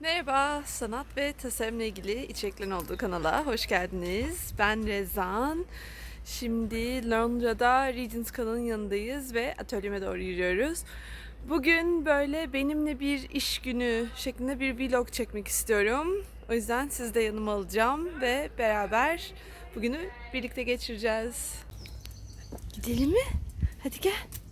Merhaba, sanat ve tasarımla ilgili içeriklerin olduğu kanala hoş geldiniz. Ben Rezan. Şimdi Londra'da Regents kanalının yanındayız ve atölyeme doğru yürüyoruz. Bugün böyle benimle bir iş günü şeklinde bir vlog çekmek istiyorum. O yüzden sizi de yanıma alacağım ve beraber bugünü birlikte geçireceğiz. Gidelim mi? Hadi gel.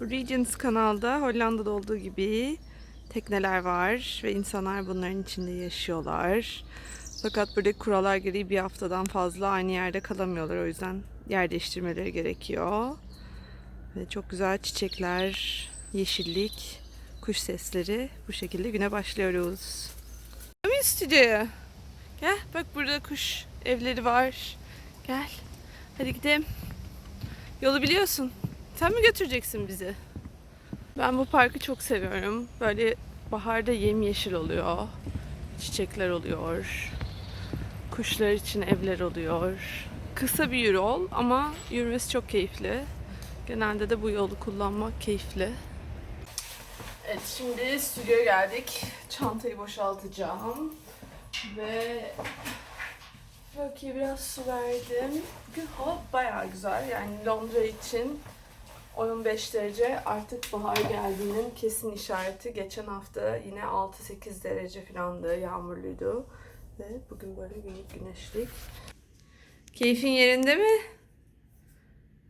Regents kanalda Hollanda'da olduğu gibi tekneler var ve insanlar bunların içinde yaşıyorlar. Fakat burada kurallar gereği bir haftadan fazla aynı yerde kalamıyorlar. O yüzden yer değiştirmeleri gerekiyor. Ve çok güzel çiçekler, yeşillik, kuş sesleri. Bu şekilde güne başlıyoruz. Mi stüdyoya? Gel bak burada kuş evleri var. Gel. Hadi gidelim. Yolu biliyorsun. Sen mi götüreceksin bizi? Ben bu parkı çok seviyorum. Böyle baharda yemyeşil oluyor. Çiçekler oluyor. Kuşlar için evler oluyor. Kısa bir yol ama yürümesi çok keyifli. Genelde de bu yolu kullanmak keyifli. Evet şimdi stüdyoya geldik. Çantayı boşaltacağım. Ve Rocky'ye biraz su verdim. Bugün hava bayağı güzel. Yani Londra için 15 derece artık bahar geldiğinin kesin işareti. Geçen hafta yine 6-8 derece falandı, yağmurluydu. Ve bugün böyle günlük güneşlik. Keyfin yerinde mi?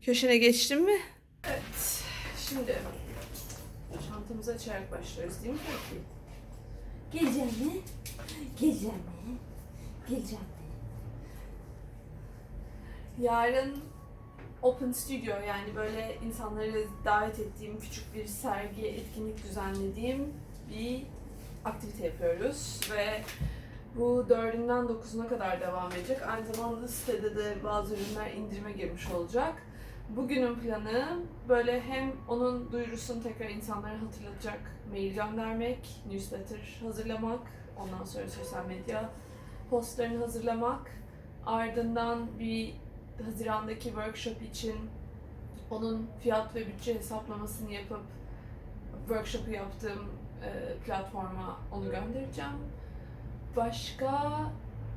Köşene geçtin mi? Evet. Şimdi çantamızı açarak başlıyoruz değil mi Rocky? Geleceğim mi? Geleceğim mi? Geleceğim mi? Yarın Open Studio yani böyle insanları davet ettiğim küçük bir sergi, etkinlik düzenlediğim bir aktivite yapıyoruz ve bu dördünden dokuzuna kadar devam edecek. Aynı zamanda sitede de bazı ürünler indirime girmiş olacak. Bugünün planı böyle hem onun duyurusunu tekrar insanlara hatırlatacak mail göndermek, newsletter hazırlamak, ondan sonra sosyal medya postlarını hazırlamak, ardından bir Haziran'daki workshop için onun fiyat ve bütçe hesaplamasını yapıp workshop'u yaptığım e, platforma onu göndereceğim. Başka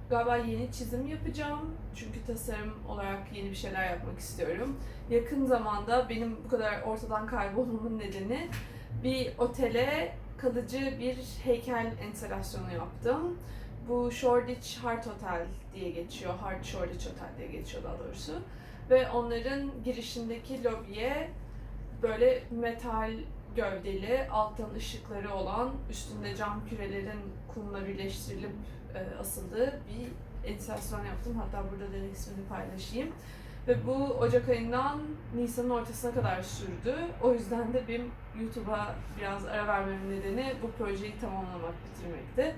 galiba yeni çizim yapacağım. Çünkü tasarım olarak yeni bir şeyler yapmak istiyorum. Yakın zamanda benim bu kadar ortadan kaybolmamın nedeni bir otele kalıcı bir heykel enstalasyonu yaptım. Bu Shoreditch Heart Hotel diye geçiyor. Heart Shoreditch Hotel diye geçiyor daha doğrusu. Ve onların girişindeki lobiye böyle metal gövdeli, alttan ışıkları olan, üstünde cam kürelerin kumla birleştirilip e, asıldığı bir enstalasyon yaptım. Hatta burada da resmini paylaşayım. Ve bu Ocak ayından Nisan'ın ortasına kadar sürdü. O yüzden de benim YouTube'a biraz ara vermemin nedeni bu projeyi tamamlamak, bitirmekti.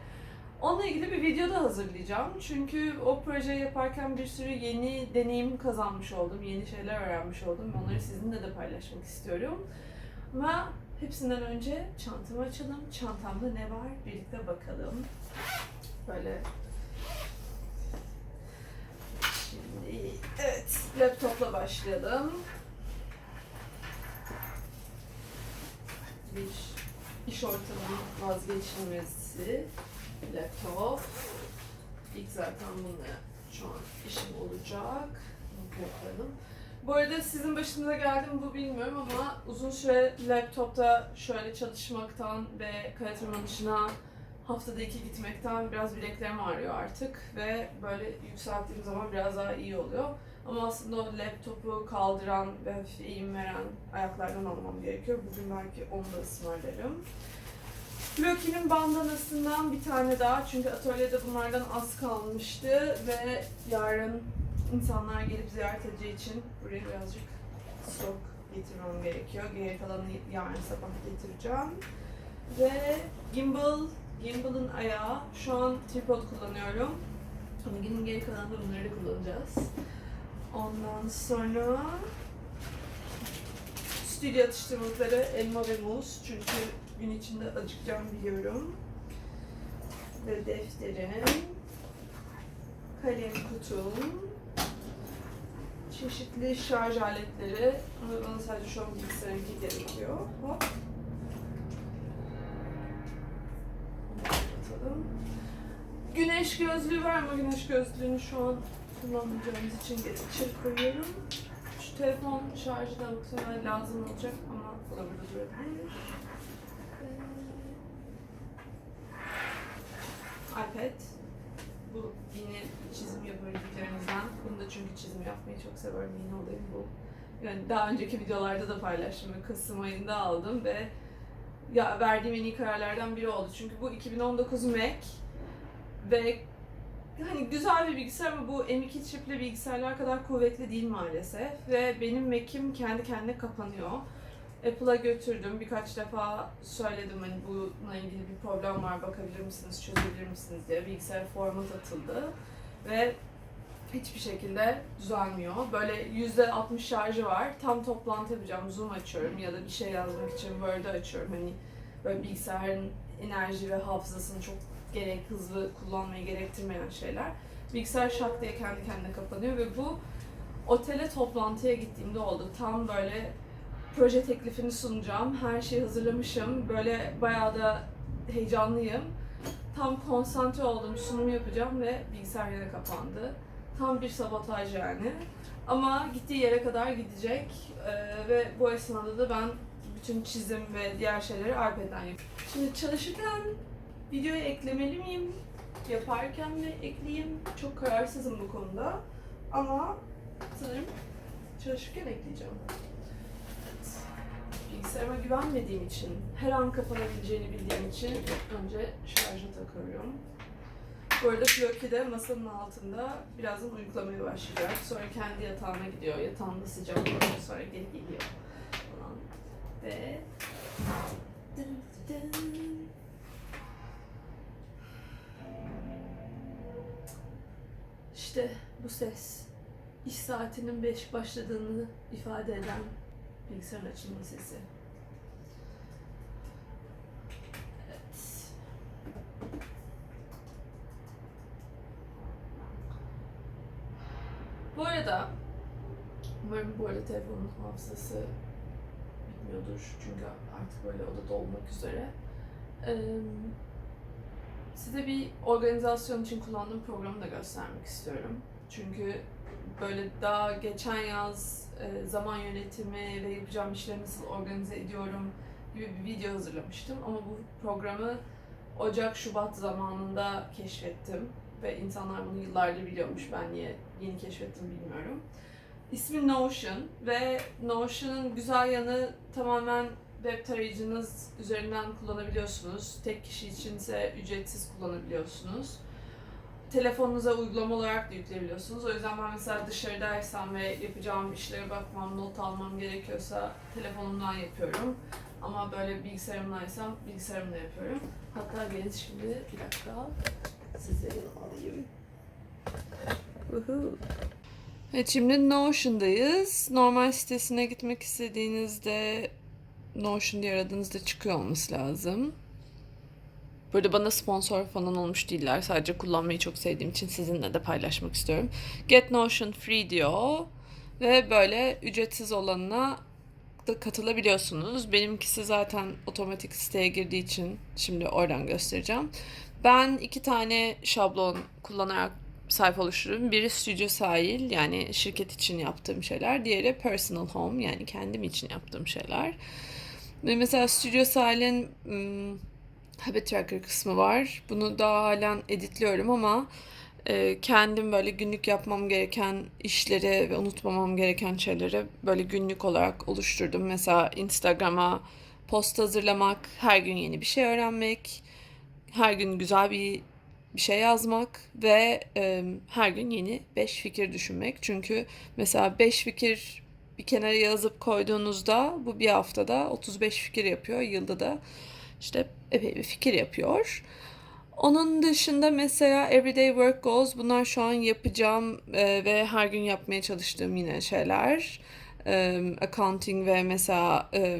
Onunla ilgili bir video da hazırlayacağım. Çünkü o projeyi yaparken bir sürü yeni deneyim kazanmış oldum. Yeni şeyler öğrenmiş oldum. Onları sizinle de paylaşmak istiyorum. Ama hepsinden önce çantamı açalım. Çantamda ne var? Birlikte bakalım. Böyle Şimdi evet laptopla başlayalım. Bir iş ortamının vazgeçilmezi laptop. İlk zaten bununla şu an işim olacak. Bunu yapalım. Bu arada sizin başınıza geldi mi bu bilmiyorum ama uzun süre laptopta şöyle çalışmaktan ve kaya tırmanışına haftada iki gitmekten biraz bileklerim ağrıyor artık ve böyle yükselttiğim zaman biraz daha iyi oluyor. Ama aslında o laptopu kaldıran ve hafif eğim veren ayaklardan almam gerekiyor. Bugün belki onu da ısmarlarım. Flocky'nin bandanasından bir tane daha çünkü atölyede bunlardan az kalmıştı ve yarın insanlar gelip ziyaret edeceği için buraya birazcık stok getirmem gerekiyor. Geri kalanını yarın sabah getireceğim. Ve gimbal, gimbal'ın ayağı. Şu an tripod kullanıyorum. Ama günün geri kalanında bunları da kullanacağız. Ondan sonra Stil atıştırmalıkları elma ve muz. Çünkü gün içinde acıkacağım biliyorum. Ve defterim. Kalem kutum. Çeşitli şarj aletleri. Ama bana sadece şu an bilgisayarımki gerekiyor. Hop. Atalım. Güneş gözlüğü var mı? Güneş gözlüğünü şu an kullanmayacağımız için geri koyuyorum. Telefon şarjı da muhtemelen lazım olacak ama bu da burada durabilir. Ee, iPad. Bu yine çizim videolarımızdan. Bunu da çünkü çizim yapmayı çok seviyorum. Yine olayım bu. Yani daha önceki videolarda da paylaştım. Kasım ayında aldım ve ya verdiğim en iyi kararlardan biri oldu. Çünkü bu 2019 Mac ve hani güzel bir bilgisayar ama bu M2 çipli bilgisayarlar kadar kuvvetli değil maalesef. Ve benim Mac'im kendi kendine kapanıyor. Apple'a götürdüm. Birkaç defa söyledim hani bununla ilgili bir problem var bakabilir misiniz, çözebilir misiniz diye. Bilgisayar format atıldı ve hiçbir şekilde düzelmiyor. Böyle %60 şarjı var. Tam toplantı yapacağım. Zoom açıyorum ya da bir şey yazmak için Word'ı açıyorum. Hani böyle bilgisayarın enerji ve hafızasını çok gerek hızlı kullanmayı gerektirmeyen şeyler. Bilgisayar şak diye kendi kendine kapanıyor ve bu otele toplantıya gittiğimde oldu. Tam böyle proje teklifini sunacağım. Her şeyi hazırlamışım. Böyle bayağı da heyecanlıyım. Tam konsantre oldum, sunum yapacağım ve bilgisayar yine kapandı. Tam bir sabotaj yani. Ama gittiği yere kadar gidecek Ee, ve bu esnada da ben bütün çizim ve diğer şeyleri iPad'den yapıyorum. Şimdi çalışırken videoya eklemeli miyim? Yaparken mi ekleyeyim? Çok kararsızım bu konuda. Ama sanırım çalışırken ekleyeceğim. Evet. Bilgisayarıma güvenmediğim için, her an kapanabileceğini bildiğim için önce şarja takıyorum. Bu arada Floki de masanın altında birazdan uyuklamaya başlayacak. Sonra kendi yatağına gidiyor. Yatağında sıcak oluyor. Sonra geri geliyor. Ve... Dın dın. İşte bu ses. İş saatinin 5 başladığını ifade eden bilgisayarın açılma sesi. Evet. Bu arada umarım bu arada telefonun hafızası bitmiyordur çünkü artık böyle o da dolmak üzere. Ee, size bir organizasyon için kullandığım programı da göstermek istiyorum. Çünkü böyle daha geçen yaz e, zaman yönetimi ve yapacağım işleri nasıl organize ediyorum gibi bir video hazırlamıştım. Ama bu programı Ocak-Şubat zamanında keşfettim ve insanlar bunu yıllardır biliyormuş. Ben niye yeni keşfettim bilmiyorum. İsmi Notion ve Notion'ın güzel yanı tamamen web tarayıcınız üzerinden kullanabiliyorsunuz. Tek kişi içinse ücretsiz kullanabiliyorsunuz. Telefonunuza uygulama olarak da yükleyebiliyorsunuz. O yüzden ben mesela dışarıdaysam ve yapacağım işlere bakmam, not almam gerekiyorsa telefonumdan yapıyorum. Ama böyle bilgisayarımdaysam bilgisayarımda yapıyorum. Hatta gelin şimdi bir dakika size alayım. Woohoo. Evet şimdi Notion'dayız. Normal sitesine gitmek istediğinizde Notion diye aradığınızda çıkıyor olması lazım. Burada bana sponsor falan olmuş değiller. Sadece kullanmayı çok sevdiğim için sizinle de paylaşmak istiyorum. Get Notion Free diyor. Ve böyle ücretsiz olanına da katılabiliyorsunuz. Benimkisi zaten otomatik siteye girdiği için şimdi oradan göstereceğim. Ben iki tane şablon kullanarak sayfa oluşturuyorum. Biri Studio Sahil yani şirket için yaptığım şeyler. Diğeri Personal Home yani kendim için yaptığım şeyler. Ve mesela Studio Sahil'in ım, Habit Tracker kısmı var. Bunu daha halen editliyorum ama e, kendim böyle günlük yapmam gereken işleri ve unutmamam gereken şeyleri böyle günlük olarak oluşturdum. Mesela Instagram'a post hazırlamak, her gün yeni bir şey öğrenmek, her gün güzel bir bir şey yazmak ve e, her gün yeni 5 fikir düşünmek. Çünkü mesela 5 fikir bir kenara yazıp koyduğunuzda bu bir haftada 35 fikir yapıyor. Yılda da işte epey bir fikir yapıyor. Onun dışında mesela Everyday Work Goals bunlar şu an yapacağım e, ve her gün yapmaya çalıştığım yine şeyler. E, accounting ve mesela e,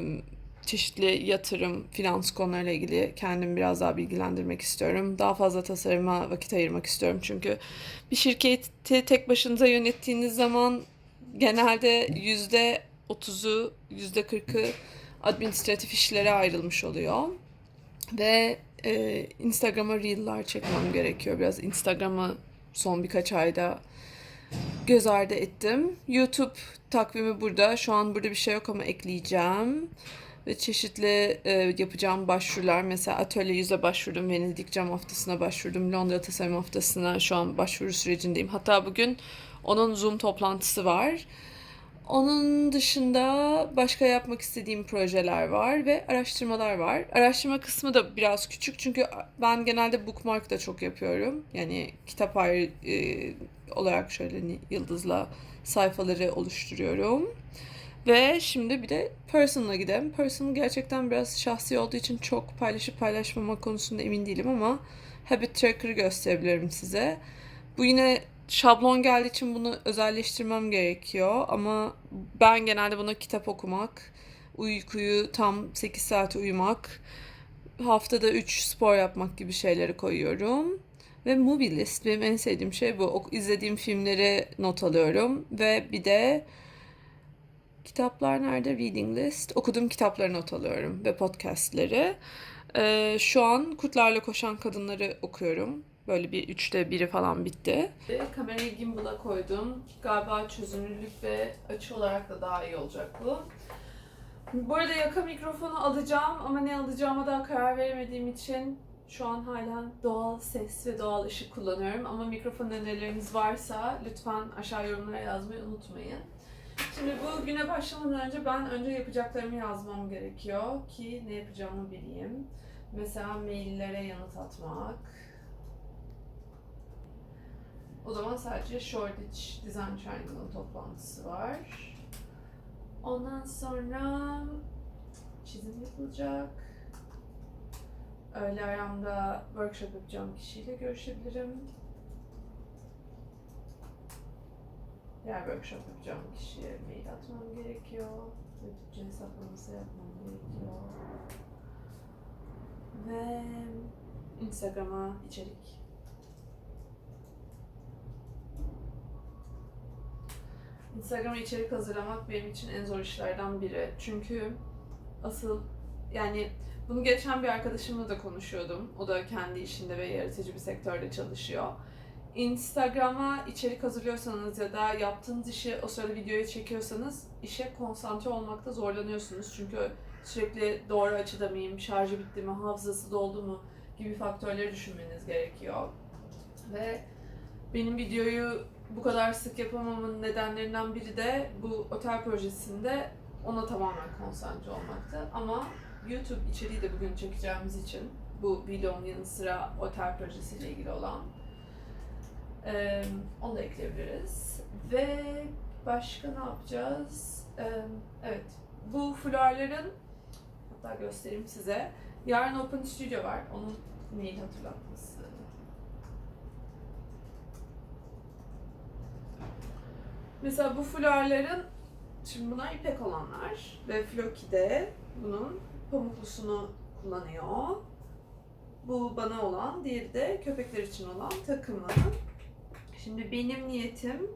çeşitli yatırım, finans konularıyla ilgili kendimi biraz daha bilgilendirmek istiyorum. Daha fazla tasarıma vakit ayırmak istiyorum. Çünkü bir şirketi tek başınıza yönettiğiniz zaman genelde yüzde otuzu, yüzde kırkı administratif işlere ayrılmış oluyor. Ve e, Instagram'a reel'lar çekmem gerekiyor. Biraz Instagram'a son birkaç ayda göz ardı ettim. YouTube takvimi burada. Şu an burada bir şey yok ama ekleyeceğim. Ve çeşitli e, yapacağım başvurular. Mesela atölye yüze başvurdum. Venedik cam haftasına başvurdum. Londra tasarım haftasına şu an başvuru sürecindeyim. Hatta bugün onun Zoom toplantısı var. Onun dışında başka yapmak istediğim projeler var ve araştırmalar var. Araştırma kısmı da biraz küçük çünkü ben genelde bookmark da çok yapıyorum. Yani kitap ayrı e, olarak şöyle ni- yıldızla sayfaları oluşturuyorum. Ve şimdi bir de personal'a gidelim. Personal gerçekten biraz şahsi olduğu için çok paylaşıp paylaşmama konusunda emin değilim ama habit tracker'ı gösterebilirim size. Bu yine şablon geldiği için bunu özelleştirmem gerekiyor ama ben genelde buna kitap okumak, uykuyu tam 8 saat uyumak, haftada 3 spor yapmak gibi şeyleri koyuyorum. Ve movie list benim en sevdiğim şey bu. Ok- izlediğim filmleri not alıyorum ve bir de kitaplar nerede? Reading list. Okuduğum kitapları not alıyorum ve podcastleri. Ee, şu an Kurtlarla Koşan Kadınları okuyorum. Böyle bir üçte biri falan bitti. Kamerayı gimbal'a koydum. Galiba çözünürlük ve açı olarak da daha iyi olacak bu. Bu arada yaka mikrofonu alacağım ama ne alacağıma daha karar veremediğim için şu an halen doğal ses ve doğal ışık kullanıyorum. Ama mikrofon önerileriniz varsa lütfen aşağı yorumlara yazmayı unutmayın. Şimdi bu güne başlamadan önce ben önce yapacaklarımı yazmam gerekiyor ki ne yapacağımı bileyim. Mesela maillere yanıt atmak. O zaman sadece Shoreditch Design Triangle'ın toplantısı var. Ondan sonra çizim yapılacak. Öğle aramda workshop yapacağım kişiyle görüşebilirim. Diğer workshop yapacağım kişiye mail atmam gerekiyor. Ve bütçe hesaplaması yapmam gerekiyor. Ve Instagram'a içerik. Instagram'a içerik hazırlamak benim için en zor işlerden biri. Çünkü asıl yani bunu geçen bir arkadaşımla da konuşuyordum. O da kendi işinde ve yaratıcı bir sektörde çalışıyor. Instagram'a içerik hazırlıyorsanız ya da yaptığınız işi o sırada videoya çekiyorsanız işe konsantre olmakta zorlanıyorsunuz. Çünkü sürekli doğru açıda mıyım, şarjı bitti mi, hafızası doldu mu gibi faktörleri düşünmeniz gerekiyor. Ve benim videoyu bu kadar sık yapamamın nedenlerinden biri de bu otel projesinde ona tamamen konsantre olmaktı. Ama YouTube içeriği de bugün çekeceğimiz için bu videonun yanı sıra otel projesiyle ilgili olan ee, onu da ekleyebiliriz. Ve başka ne yapacağız? Ee, evet, bu fularların hatta göstereyim size. Yarın Open Studio var. Onun mail hatırlatması. Mesela bu fularların Şimdi bunlar ipek olanlar ve Floki de bunun pamuklusunu kullanıyor. Bu bana olan, diğeri de köpekler için olan takımı. Şimdi benim niyetim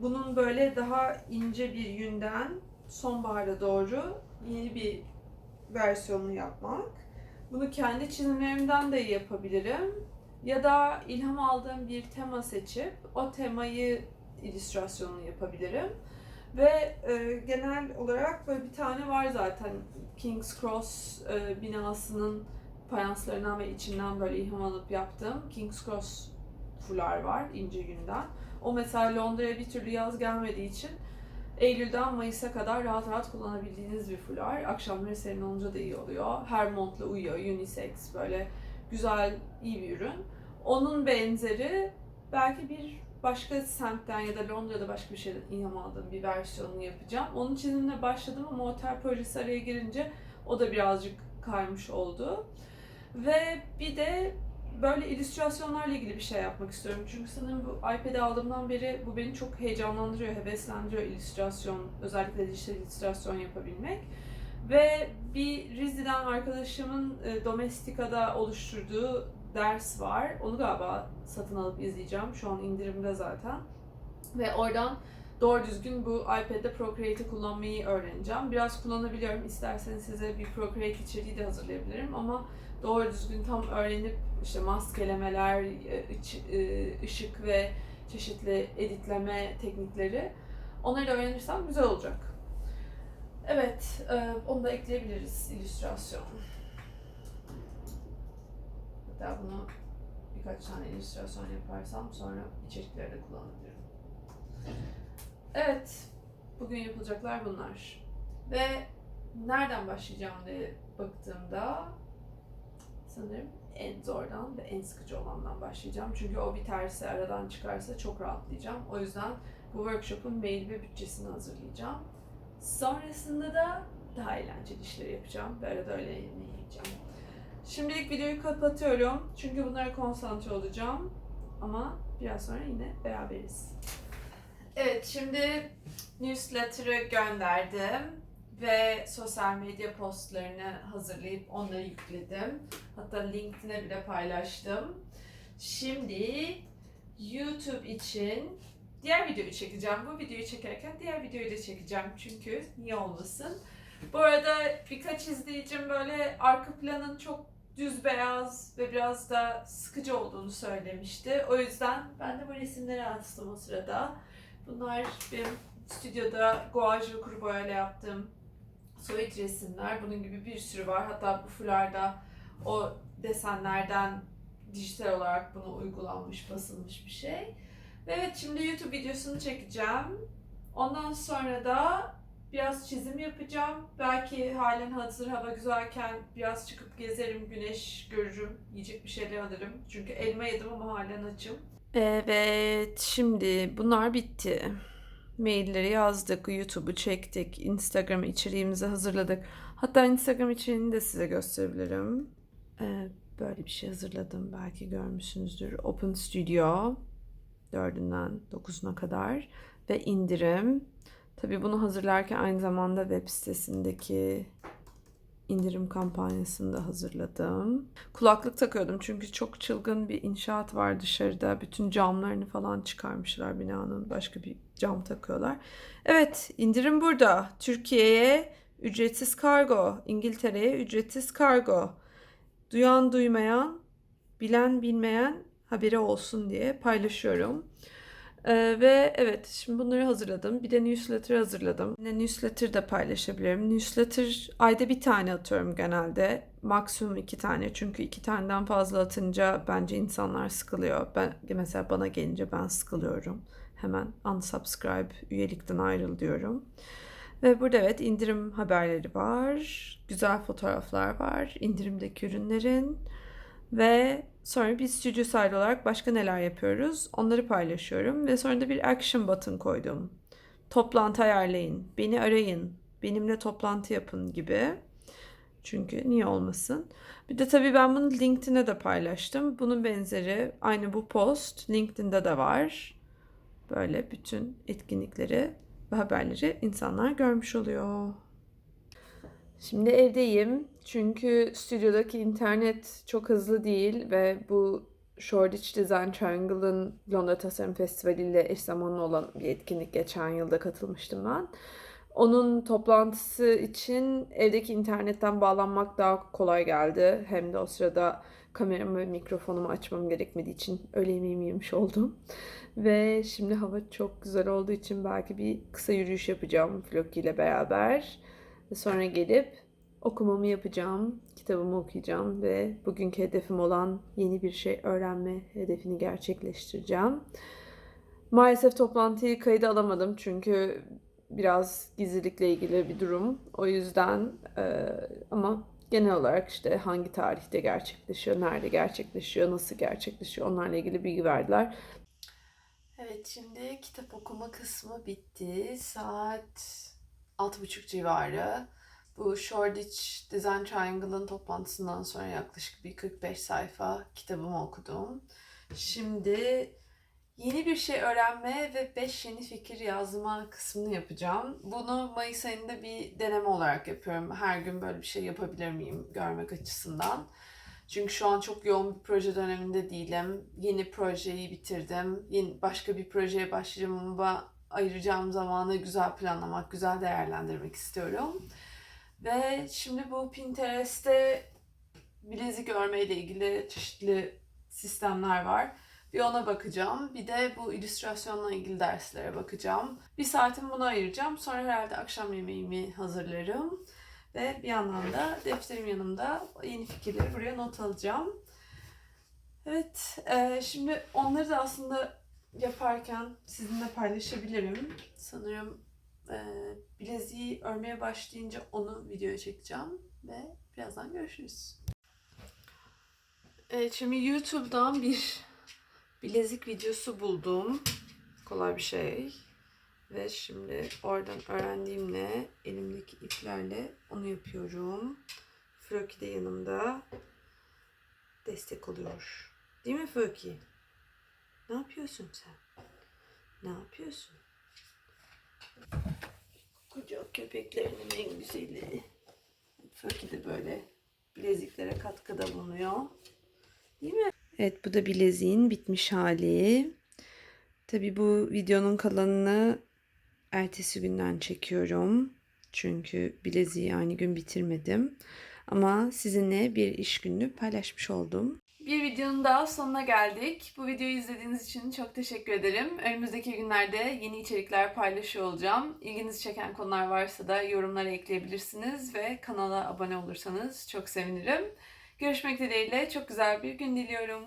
bunun böyle daha ince bir yünden sonbahara doğru yeni bir versiyonunu yapmak. Bunu kendi çizimlerimden de yapabilirim. Ya da ilham aldığım bir tema seçip o temayı illüstrasyonunu yapabilirim. Ve e, genel olarak böyle bir tane var zaten King's Cross e, binasının fayanslarından ve içinden böyle ilham alıp yaptığım King's Cross fular var ince günden. O mesela Londra'ya bir türlü yaz gelmediği için Eylül'den Mayıs'a kadar rahat rahat kullanabildiğiniz bir fular. Akşamları serin olunca da iyi oluyor. Her montla uyuyor, unisex böyle güzel, iyi bir ürün. Onun benzeri belki bir başka semtten ya da Londra'da başka bir şeyden ilham aldığım bir versiyonunu yapacağım. Onun çizimine başladım ama otel projesi araya girince o da birazcık kaymış oldu. Ve bir de böyle illüstrasyonlarla ilgili bir şey yapmak istiyorum. Çünkü sanırım bu iPad'i aldığımdan beri bu beni çok heyecanlandırıyor, heveslendiriyor illüstrasyon, özellikle dijital illüstrasyon yapabilmek. Ve bir Rizli'den arkadaşımın e, Domestica'da oluşturduğu ders var. Onu galiba satın alıp izleyeceğim. Şu an indirimde zaten. Ve oradan doğru düzgün bu iPad'de Procreate'i kullanmayı öğreneceğim. Biraz kullanabiliyorum. İsterseniz size bir Procreate içeriği de hazırlayabilirim ama doğru düzgün tam öğrenip işte maskelemeler, e, e, ışık ve çeşitli editleme teknikleri onları da öğrenirsem güzel olacak. Evet, e, onu da ekleyebiliriz illüstrasyon. Hatta bunu birkaç tane illüstrasyon yaparsam sonra içeriklerde kullanabilirim. Evet, bugün yapılacaklar bunlar. Ve nereden başlayacağım diye baktığımda sanırım en zordan ve en sıkıcı olandan başlayacağım. Çünkü o biterse, aradan çıkarsa çok rahatlayacağım. O yüzden bu workshop'un mail ve bütçesini hazırlayacağım. Sonrasında da daha eğlenceli işler yapacağım ve arada öyle yiyeceğim. Şimdilik videoyu kapatıyorum. Çünkü bunlara konsantre olacağım. Ama biraz sonra yine beraberiz. Evet, şimdi newsletter'ı gönderdim ve sosyal medya postlarını hazırlayıp onları yükledim. Hatta LinkedIn'e bile paylaştım. Şimdi YouTube için diğer videoyu çekeceğim. Bu videoyu çekerken diğer videoyu da çekeceğim. Çünkü niye olmasın? Bu arada birkaç izleyicim böyle arka planın çok düz beyaz ve biraz da sıkıcı olduğunu söylemişti. O yüzden ben de bu resimleri astım o sırada. Bunlar benim stüdyoda guaj ve kuru boyayla yaptığım soyut resimler. Bunun gibi bir sürü var. Hatta bu fularda o desenlerden dijital olarak buna uygulanmış, basılmış bir şey. Ve evet şimdi YouTube videosunu çekeceğim. Ondan sonra da biraz çizim yapacağım. Belki halen hazır hava güzelken biraz çıkıp gezerim, güneş görürüm, yiyecek bir şeyler alırım. Çünkü elma yedim ama halen açım. Evet, şimdi bunlar bitti. Mailleri yazdık, YouTube'u çektik, Instagram içeriğimizi hazırladık. Hatta Instagram içeriğini de size gösterebilirim. Ee, böyle bir şey hazırladım. Belki görmüşsünüzdür. Open Studio. 4'ünden 9'una kadar. Ve indirim. Tabii bunu hazırlarken aynı zamanda web sitesindeki indirim kampanyasını da hazırladım. Kulaklık takıyordum çünkü çok çılgın bir inşaat var dışarıda. Bütün camlarını falan çıkarmışlar binanın. Başka bir cam takıyorlar. Evet, indirim burada. Türkiye'ye ücretsiz kargo, İngiltere'ye ücretsiz kargo. Duyan duymayan, bilen bilmeyen haberi olsun diye paylaşıyorum. Ee, ve evet şimdi bunları hazırladım. Bir de newsletter hazırladım. Yine newsletter de paylaşabilirim. Newsletter ayda bir tane atıyorum genelde. Maksimum iki tane. Çünkü iki taneden fazla atınca bence insanlar sıkılıyor. Ben mesela bana gelince ben sıkılıyorum. Hemen unsubscribe, üyelikten ayrıl diyorum. Ve burada evet indirim haberleri var. Güzel fotoğraflar var. indirimdeki ürünlerin. Ve sonra bir stüdyo side olarak başka neler yapıyoruz onları paylaşıyorum. Ve sonra da bir action button koydum. Toplantı ayarlayın, beni arayın, benimle toplantı yapın gibi. Çünkü niye olmasın? Bir de tabii ben bunu LinkedIn'e de paylaştım. Bunun benzeri aynı bu post LinkedIn'de de var. Böyle bütün etkinlikleri ve haberleri insanlar görmüş oluyor. Şimdi evdeyim çünkü stüdyodaki internet çok hızlı değil ve bu Shoreditch Design Triangle'ın Londra Tasarım Festivali ile eş zamanlı olan bir etkinlik geçen yılda katılmıştım ben. Onun toplantısı için evdeki internetten bağlanmak daha kolay geldi. Hem de o sırada kameramı ve mikrofonumu açmam gerekmediği için öğle yemeğimi oldum. Ve şimdi hava çok güzel olduğu için belki bir kısa yürüyüş yapacağım Floki ile beraber. Sonra gelip okumamı yapacağım, kitabımı okuyacağım ve bugünkü hedefim olan yeni bir şey öğrenme hedefini gerçekleştireceğim. Maalesef toplantıyı kayda alamadım çünkü biraz gizlilikle ilgili bir durum. O yüzden e, ama genel olarak işte hangi tarihte gerçekleşiyor, nerede gerçekleşiyor, nasıl gerçekleşiyor onlarla ilgili bilgi verdiler. Evet şimdi kitap okuma kısmı bitti. Saat 6.30 civarı. Bu Shoreditch Design Triangle'ın toplantısından sonra yaklaşık bir 45 sayfa kitabımı okudum. Şimdi yeni bir şey öğrenme ve 5 yeni fikir yazma kısmını yapacağım. Bunu Mayıs ayında bir deneme olarak yapıyorum. Her gün böyle bir şey yapabilir miyim görmek açısından. Çünkü şu an çok yoğun bir proje döneminde değilim. Yeni projeyi bitirdim. Yeni başka bir projeye başlayacağım ama ayıracağım zamanı güzel planlamak, güzel değerlendirmek istiyorum. Ve şimdi bu Pinterest'te bilezik örme ile ilgili çeşitli sistemler var. Bir ona bakacağım. Bir de bu illüstrasyonla ilgili derslere bakacağım. Bir saatimi buna ayıracağım. Sonra herhalde akşam yemeğimi hazırlarım. Ve bir yandan da defterim yanımda yeni fikirleri buraya not alacağım. Evet, e, şimdi onları da aslında yaparken sizinle paylaşabilirim. Sanırım e, bileziği örmeye başlayınca onu videoya çekeceğim ve birazdan görüşürüz. Evet, şimdi YouTube'dan bir bilezik videosu buldum. Kolay bir şey. Ve şimdi oradan öğrendiğimle elimdeki iplerle onu yapıyorum. Froki de yanımda destek oluyor. Değil mi Froki? Ne yapıyorsun sen? Ne yapıyorsun? Kucak köpeklerinin en güzeli. Froki de böyle bileziklere katkıda bulunuyor. Değil mi? Evet bu da bileziğin bitmiş hali. Tabi bu videonun kalanını ertesi günden çekiyorum. Çünkü bileziği aynı gün bitirmedim. Ama sizinle bir iş gününü paylaşmış oldum. Bir videonun daha sonuna geldik. Bu videoyu izlediğiniz için çok teşekkür ederim. Önümüzdeki günlerde yeni içerikler paylaşıyor olacağım. İlginizi çeken konular varsa da yorumlara ekleyebilirsiniz ve kanala abone olursanız çok sevinirim. Görüşmek dileğiyle çok güzel bir gün diliyorum.